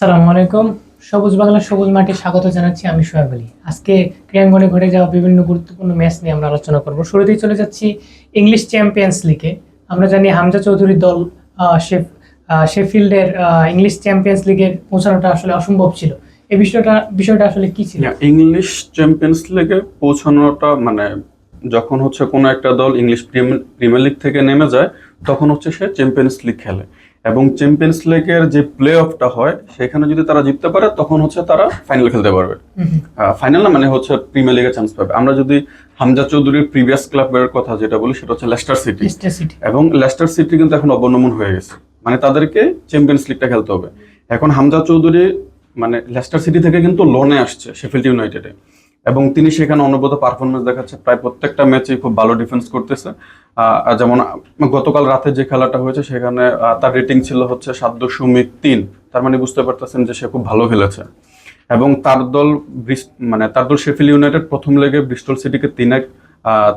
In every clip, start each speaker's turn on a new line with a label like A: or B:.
A: সালামু আলাইকুম। সবুজ বাংলা, সবুজ মাঠে স্বাগত জানাচ্ছি আমি সোহেব আলী। আজকে ক্রীড়াঙ্গনে ঘটে যাওয়া বিভিন্ন গুরুত্বপূর্ণ ম্যাচ নিয়ে আমরা আলোচনা করব। শুরুতেই চলে যাচ্ছি ইংলিশ চ্যাম্পিয়ন্স লিগে। আমরা জানি হামজা চৌধুরীর দল শেফ শেফিল্ডের ইংলিশ চ্যাম্পিয়ন্স লিগে পৌঁছানোটা আসলে অসম্ভব ছিল। এই বিষয়টা বিষয়টা আসলে কি ছিল?
B: ইংলিশ চ্যাম্পিয়ন্স লিগে পৌঁছানোটা মানে যখন হচ্ছে কোনো একটা দল ইংলিশ প্রিমিয়ার লিগ থেকে নেমে যায়, তখন হচ্ছে সে চ্যাম্পিয়ন্স লিগ খেলে। এবং চ্যাম্পিয়ন্স লিগের যে প্লে অফটা হয় সেখানে যদি তারা জিততে পারে তখন হচ্ছে তারা ফাইনাল খেলতে পারবে। ফাইনাল না মানে হচ্ছে প্রিমিয়ার লিগে চান্স পাবে। আমরা যদি হামজা চৌধুরীর প্রিভিয়াস ক্লাবের কথা যেটা বলি সেটা হচ্ছে লেস্টার সিটি
A: লেস্টার সিটি
B: এবং লেস্টার সিটি কিন্তু এখন অবনমন হয়ে গেছে। মানে তাদেরকে চ্যাম্পিয়ন্স লিগটা খেলতে হবে। এখন হামজা চৌধুরী মানে লেস্টার সিটি থেকে কিন্তু লোনে আসছে শেফিল্ড ইউনাইটেডে এবং তিনি সেখানে অনবরত পারফরমেন্স দেখাচ্ছে। প্রায় প্রত্যেকটা ম্যাচে খুব ভালো ডিফেন্স করতেছে। যেমন, গতকাল রাতে যে খেলাটা হয়েছে, সেখানে তার রেটিং ছিল হচ্ছে সাত দশমিক তিন। তার মানে বুঝতে পারতেছেন যে সে খুব ভালো খেলেছে। এবং তার দল মানে তার দল শেফিল ইউনাইটেড প্রথম লেগে ব্রিস্টল সিটিকে তিন এক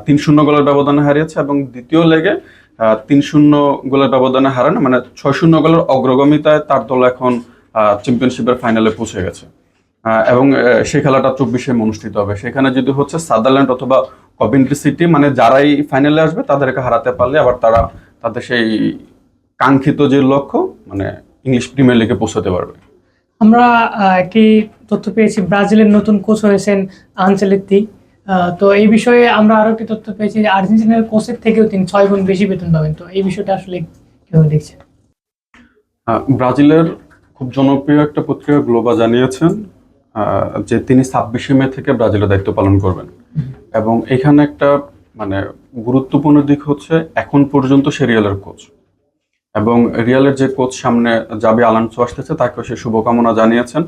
B: তিন শূন্য গোলের ব্যবধানে হারিয়েছে এবং দ্বিতীয় লেগে তিন শূন্য গোলের ব্যবধানে হারানো মানে ছয় শূন্য গোলের অগ্রগামিতায় তার দল এখন চ্যাম্পিয়নশিপের ফাইনালে পৌঁছে গেছে। এবং সেই খেলাটা চব্বিশে অনুষ্ঠিত হবে। সেখানে যদি হচ্ছে সাদারল্যান্ড অথবা কভিন্ট্রি সিটি মানে যারাই ফাইনালে আসবে তাদেরকে হারাতে পারলে আবার তারা তাদের সেই কাঙ্ক্ষিত যে লক্ষ্য মানে ইংলিশ প্রিমিয়ার লিগে পৌঁছাতে পারবে।
A: আমরা একটি তথ্য পেয়েছি ব্রাজিলের নতুন কোচ হয়েছেন আনচেলেত্তি। তো এই বিষয়ে আমরা আরও একটি তথ্য পেয়েছি যে আর্জেন্টিনার কোচের থেকেও তিনি ছয় গুণ বেশি বেতন পাবেন। তো এই বিষয়টা আসলে কীভাবে দেখছেন?
B: ব্রাজিলের খুব জনপ্রিয় একটা পত্রিকা গ্লোবা জানিয়েছেন যে তিনি ছাব্বিশে মে থেকে ব্রাজিলের দায়িত্ব পালন করবেন। এবং এখানে একটা মানে গুরুত্বপূর্ণ দিক হচ্ছে, এখন পর্যন্ত সে রিয়ালের কোচ এবং রিয়ালের যে কোচ সামনে যাবে আলানসো আসতেছে, তাকেও সে শুভকামনা জানিয়েছেন।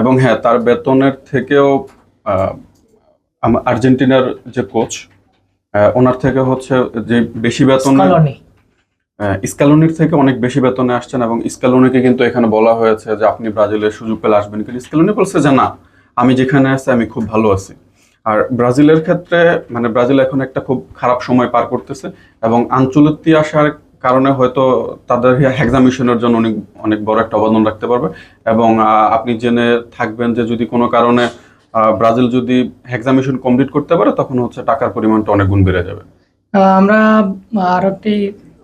B: এবং হ্যাঁ তার বেতনের থেকেও আর্জেন্টিনার যে কোচ ওনার থেকে হচ্ছে যে বেশি বেতন
A: কলোনি
B: স্কালোনির থেকে অনেক বেশি বেতনে আসছেন এবং স্কালোনিকে কিন্তু এখানে বলা হয়েছে যে আপনি ব্রাজিলের সুযোগ পেলে আসবেন। কিন্তু স্কালোনি বলছে যে না, আমি যেখানে আছি, আমি খুব ভালো আছি। আর ব্রাজিলের ক্ষেত্রে মানে ব্রাজিল এখন একটা খুব খারাপ সময় পার করতেছে এবং আঞ্চলিক আসার কারণে হয়তো তাদের এক্সামিশনের জন্য অনেক অনেক বড় একটা অবদান রাখতে পারবে। এবং আপনি জেনে থাকবেন যে যদি কোনো কারণে ব্রাজিল যদি এক্সামিশন কমপ্লিট করতে পারে, তখন হচ্ছে টাকার পরিমাণটা অনেক গুণ বেড়ে যাবে।
A: আমরা আরও একটি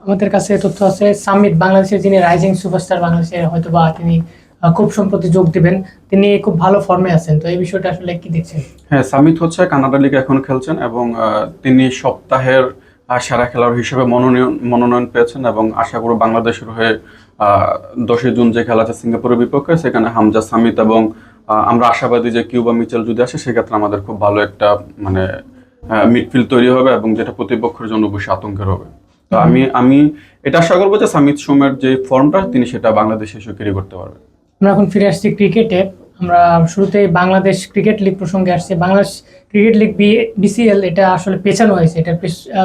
A: আমাদের কাছে তথ্য আছে সামিত বাংলাদেশের যিনি রাইজিং সুপারস্টার বাংলাদেশের হয়তো বা তিনি খুব সম্প্রতি যোগ দিবেন। তিনি খুব ভালো ফর্মে আছেন। তো এই বিষয়টা আসলে কি দেখছেন?
B: হ্যাঁ সামিত হচ্ছে কানাডা লিগে এখন খেলছেন এবং তিনি সপ্তাহের সেরা খেলোয়াড় হিসেবে মনোনয়ন মনোনয়ন পেয়েছেন এবং আশা করি বাংলাদেশের হয়ে দশই জুন যে খেলা আছে সিঙ্গাপুরের বিপক্ষে, সেখানে হামজা সামিত এবং আমরা আশাবাদী যে কিউবা মিচেল যদি আসে, সেক্ষেত্রে আমাদের খুব ভালো একটা মানে মিডফিল্ড তৈরি হবে এবং যেটা প্রতিপক্ষের জন্য অবশ্যই আতঙ্কের হবে। তো আমি আমি এটা আশা করব যে সামিত সোমের যে ফর্মটা তিনি সেটা বাংলাদেশে এসে ক্যারি করতে পারবেন।
A: আমরা এখন ফিরে আসছি ক্রিকেটে। আমরা শুরুতেই বাংলাদেশ ক্রিকেট লিগ প্রসঙ্গে আসছি। বাংলাদেশ ক্রিকেট লিগ বিসিএল এটা আসলে পেছানো হয়েছে। এটা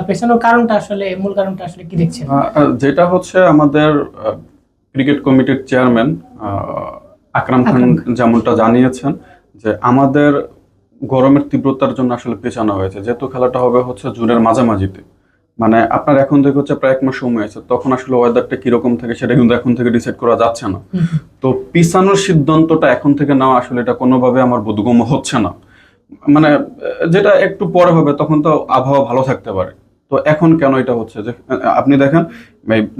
A: পেছানোর কারণটা আসলে মূল কারণটা আসলে কি দেখছেন?
B: যেটা হচ্ছে আমাদের ক্রিকেট কমিটির চেয়ারম্যান আকরাম খান যেমনটা জানিয়েছেন যে আমাদের গরমের তীব্রতার জন্য আসলে পেছানো হয়েছে। যেহেতু খেলাটা হবে হচ্ছে জুনের মাঝামাঝিতে। মানে আপনার এখন থেকে হচ্ছে প্রায় এক মাস সময় আছে তখন আসলে ওয়েদারটা কীরকম থাকে সেটা কিন্তু এখন থেকে ডিসাইড করা যাচ্ছে না। তো পিছানোর সিদ্ধান্তটা এখন থেকে নেওয়া আসলে এটা কোনোভাবে আমার বোধগম্য হচ্ছে না। মানে যেটা একটু পরে হবে তখন তো আবহাওয়া ভালো থাকতে পারে। তো এখন কেন এটা হচ্ছে? যে আপনি দেখেন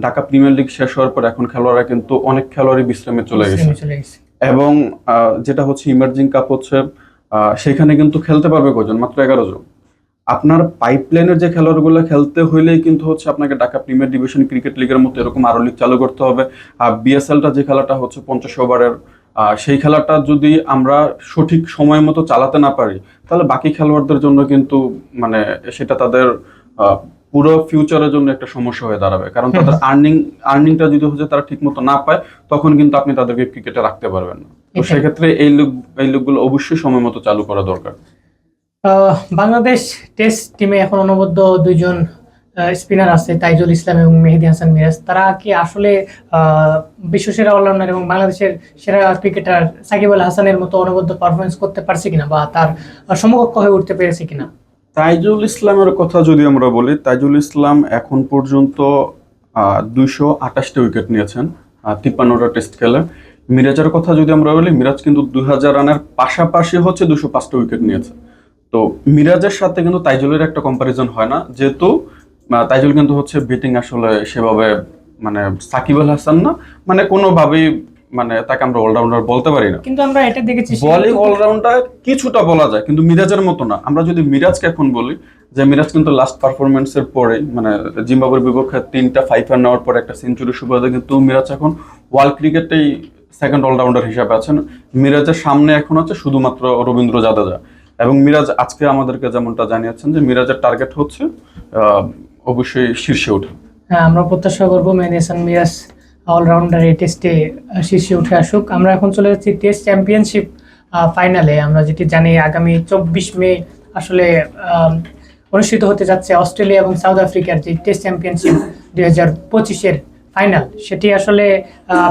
B: ঢাকা প্রিমিয়ার লিগ শেষ হওয়ার পর এখন খেলোয়াড়রা কিন্তু অনেক খেলোয়াড়ই বিশ্রামে চলে গেছে।
A: বিশ্রামে চলে গেছে।
B: এবং আহ, যেটা হচ্ছে ইমার্জিং কাপ হচ্ছে আহ, সেখানে কিন্তু খেলতে পারবে কজন মাত্র এগারো জন। আপনার পাইপলাইনের যে খেলোয়াড়গুলো খেলতে হইলেই কিন্তু হচ্ছে আপনাকে ঢাকা প্রিমিয়ার ডিভিশন ক্রিকেট লিগের মতো এরকম আরও লিগ চালু করতে হবে। আর বিএসএলটা যে খেলাটা হচ্ছে পঞ্চাশ ওভারের সেই খেলাটা যদি আমরা সঠিক সময় মতো চালাতে না পারি তাহলে বাকি খেলোয়াড়দের জন্য কিন্তু মানে সেটা তাদের আহ, পুরো ফিউচারের জন্য একটা সমস্যা হয়ে দাঁড়াবে। কারণ তাদের আর্নিং আর্নিংটা যদি হচ্ছে তারা ঠিক মতো না পায় তখন কিন্তু আপনি তাদেরকে ক্রিকেটে রাখতে পারবেন না। তো সেক্ষেত্রে এই লোক এই লোকগুলো অবশ্যই সময় মতো চালু করা দরকার।
A: বাংলাদেশ টেস্ট টিমে এখন অনবদ্য দুইজন স্পিনার আছে তাইজুল ইসলাম এবং মেহেদি হাসান মিরাজ। তারা কি আসলে আহ, বিশ্বসেরা অলরাউন্ডার এবং বাংলাদেশের সেরা ক্রিকেটার সাকিব আল হাসানের মতো অনবদ্য পারফরমেন্স করতে পারছে কিনা বা তার সমকক্ষ হয়ে উঠতে পেরেছে কিনা?
B: তাইজুল ইসলামের কথা যদি আমরা বলি তাইজুল ইসলাম এখন পর্যন্ত দুইশো আঠাশটা উইকেট নিয়েছেন তিপ্পান্নটা টেস্ট খেলে। মিরাজের কথা যদি আমরা বলি মিরাজ কিন্তু দুই হাজার রানের পাশাপাশি হচ্ছে দুশো পাঁচটা উইকেট নিয়েছে। তো মিরাজের সাথে কিন্তু তাইজুলের একটা কম্পারিজন হয় না। যেহেতু তাইজুল কিন্তু হচ্ছে ব্যাটিং আসলে সেভাবে মানে সাকিব আল হাসান না। মানে কোনোভাবেই মানে তাকে আমরা অলরাউন্ডার বলতে পারি না।
A: কিন্তু আমরা এটা দেখেছি
B: বলিং অলরাউন্ডার কিছুটা বলা যায় কিন্তু মিরাজের মতো না। আমরা যদি মিরাজকে এখন বলি যে মিরাজ কিন্তু লাস্ট পারফরমেন্সের পরে মানে জিম্বাবুয়ের বিপক্ষে তিনটা ফাইভ রান নেওয়ার পরে একটা সেঞ্চুরি সুবাদে কিন্তু মিরাজ এখন ওয়ার্ল্ড ক্রিকেটেই সেকেন্ড অলরাউন্ডার হিসাবে আছেন। মিরাজের সামনে এখন আছে শুধুমাত্র রবীন্দ্র জাদেজা। এবং মিরাজ আজকে আমাদেরকে যেমনটা জানিয়েছেন যে মিরাজের টার্গেট হচ্ছে অবশ্যই শীর্ষে ওঠা।
A: হ্যাঁ আমরা প্রত্যাশা করব মেনেসান মিরাজ অলরাউন্ডার এই টেস্টে শীর্ষে উঠে আসুক। আমরা এখন চলে যাচ্ছি টেস্ট চ্যাম্পিয়নশিপ ফাইনালে আমরা যেটি জানি আগামী চব্বিশ মে আসলে অনুষ্ঠিত হতে যাচ্ছে অস্ট্রেলিয়া এবং সাউথ আফ্রিকার যে টেস্ট চ্যাম্পিয়নশিপ দুই হাজার পঁচিশের ফাইনাল সেটি আসলে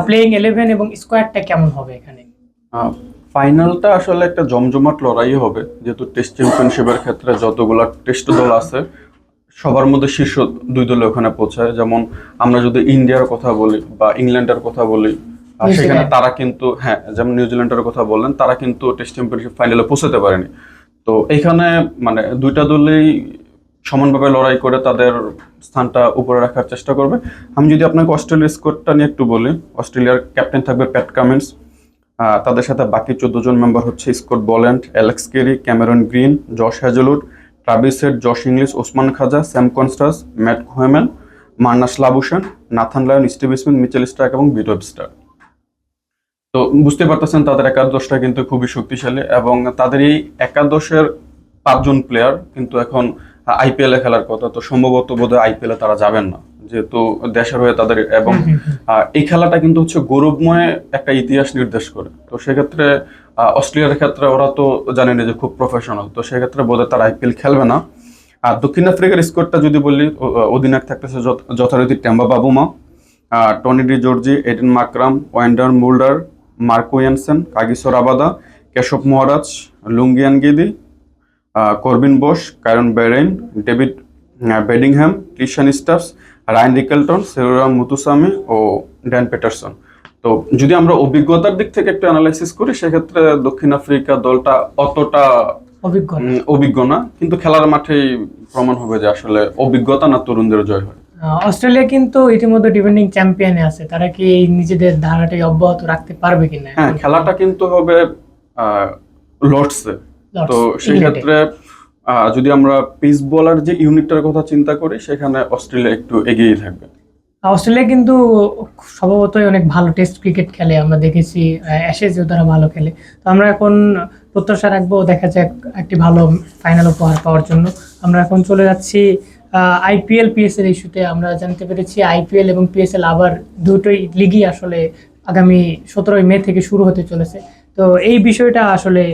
A: প্লেইং ইলেভেন এবং স্কোয়াডটা কেমন হবে এখানে?
B: ফাইনালটা আসলে একটা জমজমাট লড়াই হবে। যেহেতু টেস্ট চ্যাম্পিয়নশিপের ক্ষেত্রে যতগুলা টেস্ট দল আছে সবার মধ্যে শীর্ষ দুই দল ওখানে পৌঁছায়। যেমন আমরা যদি ইন্ডিয়ার কথা বলি বা ইংল্যান্ডের কথা বলি সেখানে তারা কিন্তু হ্যাঁ যেমন নিউজিল্যান্ডের কথা বললেন তারা কিন্তু টেস্ট চ্যাম্পিয়নশিপ ফাইনালে পৌঁছাতে পারেনি। তো এখানে মানে দুইটা দলেই সমানভাবে লড়াই করে তাদের স্থানটা উপরে রাখার চেষ্টা করবে। আমি যদি আপনাকে অস্ট্রেলিয়ার স্কোরটা নিয়ে একটু বলি অস্ট্রেলিয়ার ক্যাপ্টেন থাকবে প্যাট কামিন্স তাদের সাথে বাকি চোদ্দ জন মেম্বার হচ্ছে Scott Boland, Alex Carey, Cameron Green Josh Hazlewood Travis Head Josh Inglis, Usman Khawaja, Sam Konstas, Matt Kuhnemann Marnus Labuschagne, Nathan Lyon, Steve Smith, Mitchell Starc এবং বিট স্টার তো বুঝতে পারতেছেন, তাদের একাদশটা কিন্তু খুবই শক্তিশালী এবং তাদের এই একাদশের পাঁচজন প্লেয়ার কিন্তু এখন আইপিএলে খেলার কথা। তো সম্ভবত বোধহয় আইপিএল তারা যাবেন না। যেহেতু দেশের হয়ে তাদের এবং এই খেলাটা কিন্তু হচ্ছে গৌরবময় একটা ইতিহাস নির্দেশ করে। তো সেক্ষেত্রে অস্ট্রেলিয়ার ক্ষেত্রে ওরা তো জানেন যে খুব প্রফেশনাল তো সেক্ষেত্রে বোধহয় তারা আইপিএল খেলবে না। আর দক্ষিণ আফ্রিকার স্কোরটা যদি বলি অধিনায়ক থাকতেছে যথারীতি Temba Bavuma Tony de Zorzi Eden মাকরাম welder Mulder Marco Jansen কাগিসর আবাদা কেশব মহারাজ লুঙ্গিয়ান গিদি Corbyn Bose Kieron বেরেন David বেডিংহ্যাম Christian stuffs Rayan Rickelton সেরুরাম মুতুসামি ও ড্যান পেটারসন। তো যদি আমরা অভিজ্ঞতার দিক থেকে একটু অ্যানালাইসিস করি সেক্ষেত্রে দক্ষিণ আফ্রিকা দলটা অতটা
A: অভিজ্ঞ না।
B: কিন্তু খেলার মাঠেই প্রমাণ হবে যে আসলে অভিজ্ঞতা না তরুণদের জয় হয়।
A: অস্ট্রেলিয়া কিন্তু ইতিমধ্যে ডিফেন্ডিং চ্যাম্পিয়নে আছে। তারা কি এই নিজেদের ধারাটাই অব্যাহত রাখতে পারবে কিনা?
B: হ্যাঁ খেলাটা কিন্তু হবে লর্ডসে। তো সেই ক্ষেত্রে যদি আমরা পিস বলার যে ইউনিটটার কথা চিন্তা করি, সেখানে অস্ট্রেলিয়া একটু এগিয়েই থাকবে।
A: অস্ট্রেলিয়া কিন্তু স্বভাবতই অনেক ভালো টেস্ট ক্রিকেট খেলে, আমরা দেখেছি অ্যাশেজেও তারা ভালো খেলে। তো আমরা এখন প্রত্যাশা রাখব, দেখা যাক একটি ভালো ফাইনাল উপহার পাওয়ার জন্য। আমরা এখন চলে যাচ্ছি আইপিএল পিএসএল ইস্যুতে আমরা জানতে পেরেছি আইপিএল এবং পিএসএল আবার দুটোই লিগই আসলে আগামী সতেরোই মে থেকে শুরু হতে চলেছে। তো এই বিষয়টা আসলে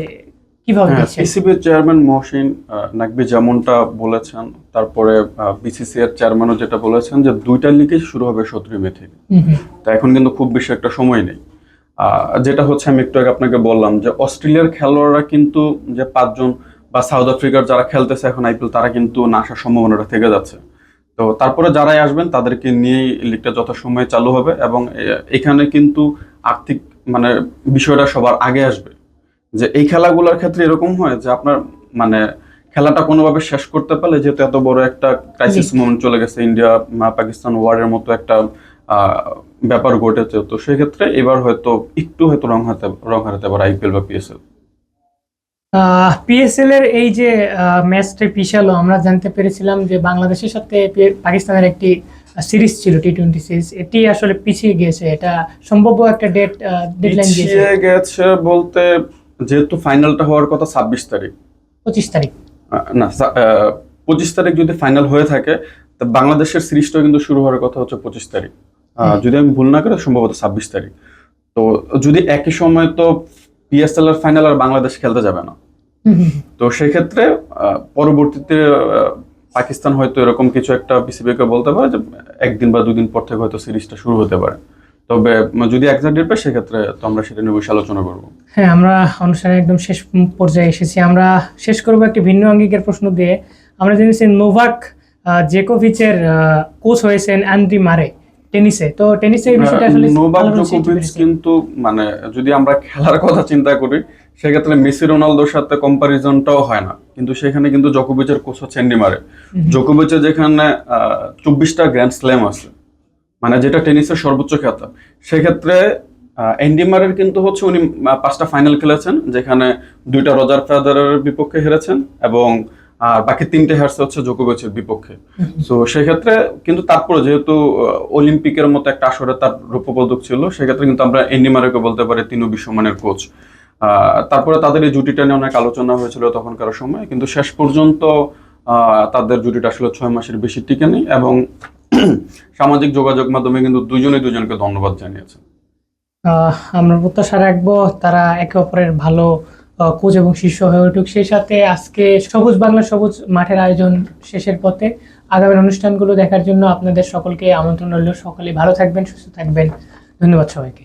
A: কীভাবে
B: পিসিবির চেয়ারম্যান মহসিন নাকবি যেমনটা বলেছেন তারপরে বিসিসি এর চেয়ারম্যানও যেটা বলেছেন যে দুইটা লিগই শুরু হবে সতেরোই মে থেকে। তা এখন কিন্তু খুব বেশি একটা সময় নেই। যেটা হচ্ছে আমি একটু আগে আপনাকে বললাম যে অস্ট্রেলিয়ার খেলোয়াড়রা কিন্তু যে পাঁচজন বা সাউথ আফ্রিকার যারা খেলতেছে এখন আইপিএল তারা কিন্তু না আসার সম্ভাবনাটা থেকে যাচ্ছে। তো তারপরে যারাই আসবেন তাদেরকে নিয়েই লিগটা যথাসময়ে চালু হবে এবং এখানে কিন্তু আর্থিক মানে বিষয়টা সবার আগে আসবে। যে এই খেলাগুলোর ক্ষেত্রে এরকম হয় যে আপনার মানে খেলাটা কোনোভাবে শেষ করতে পারলে যেহেতু এত বড় একটা ক্রাইসিস মোমেন্ট চলে গেছে ইন্ডিয়া পাকিস্তান ওয়ারের মতো একটা ব্যাপার ঘটেছে তো সেক্ষেত্রে এবার হয়তো একটু হয়তো রং হাতে রং হারাতে পারে আইপিএল বা পিএসএল
A: পিএসএল এর এই যে ম্যাচটি পিছালো আমরা জানতে পেরেছিলাম যে বাংলাদেশের সাথে পাকিস্তানের একটি সিরিজ ছিল টি টোয়েন্টি সিরিজ এটি আসলে পিছিয়ে গিয়েছে এটা সম্ভব একটা ডেট ডেডলাইন দিয়েছে।
B: গেছে বলতে যেহেতু ফাইনালটা হওয়ার কথা ছাব্বিশ তারিখ।
A: পঁচিশ তারিখ।
B: না পঁচিশ তারিখ যদি ফাইনাল হয়ে থাকে তা বাংলাদেশের সিরিজটা কিন্তু শুরু হওয়ার কথা হচ্ছে পঁচিশ তারিখ। যদি আমি ভুল না করি সম্ভবত ছাব্বিশ তারিখ। তো যদি একই সময় তো পিএসএল এর ফাইনাল আর বাংলাদেশ খেলতে যাবে না। তো সেক্ষেত্রে পরবর্তীতে পাকিস্তান হয়তো এরকম কিছু একটা বিসিবিকে বলতে পারে যে একদিন বা দুদিন পর থেকে হয়তো সিরিজটা শুরু হতে পারে। তবে যদি একজাক্ট ডেট পাই সেক্ষেত্রে তো আমরা সেটা নিয়ে বসে আলোচনা করব।
A: হ্যাঁ আমরা অনুষ্ঠানে একদম শেষ পর্যায়ে এসেছি। আমরা শেষ করব একটি ভিন্ন আঙ্গিকের প্রশ্ন দিয়ে। আমরা জেনেছি নোভাক জেকোভিচের কোচ হয়েছেন অ্যান্ড্রি মারে টেনিসে। তো টেনিসের বিষয়টা আসলে
B: নোভাক জোকোভিচ কিন্তু মানে যদি আমরা খেলার কথা চিন্তা করি সেক্ষেত্রে মেসি রোনালদোর সাথে কম্পারিজনটাও হয় না। কিন্তু সেখানে কিন্তু জোকোভিচের কোচ হচ্ছে অ্যান্ডি মারে। জোকোভিচের যেখানে চব্বিশটা গ্র্যান্ড স্ল্যাম আছে। মানে যেটা টেনিসের সর্বোচ্চ খ্যাত। সেক্ষেত্রে অ্যান্ডি কিন্তু হচ্ছে উনি পাঁচটা ফাইনাল খেলেছেন যেখানে দুইটা রজার ফেদারের বিপক্ষে হেরেছেন এবং আর বাকি তিনটে হারছে হচ্ছে জোকোভিচের বিপক্ষে। তো সেক্ষেত্রে কিন্তু তারপরে যেহেতু অলিম্পিকের মতো একটা আসরে তার রৌপ্য পদক ছিল সেক্ষেত্রে কিন্তু আমরা এন্ডি মারেকে বলতে পারি তিনও বিশ্বমানের কোচ তারপরে তাদের এই জুটিটা নিয়ে অনেক আলোচনা হয়েছিল তখনকার সময় কিন্তু শেষ পর্যন্ত আহ, তাদের জুটিটা আসলে ছয় মাসের বেশি টিকেনি এবং সামাজিক যোগাযোগ মাধ্যমে কিন্তু দুজনে দুজনকে ধন্যবাদ জানিয়েছেন
A: আমরা প্রত্যাশা রাখব তারা একে অপরের ভালো কোচ এবং শিষ্য হয়ে উঠুক। সেই সাথে আজকে সবুজ বাংলা সবুজ মাঠের আয়োজন শেষের পথে আগামী অনুষ্ঠানগুলো দেখার জন্য আপনাদের সকলকে আমন্ত্রণ রইল। সকলে ভালো থাকবেন, সুস্থ থাকবেন। ধন্যবাদ সবাইকে।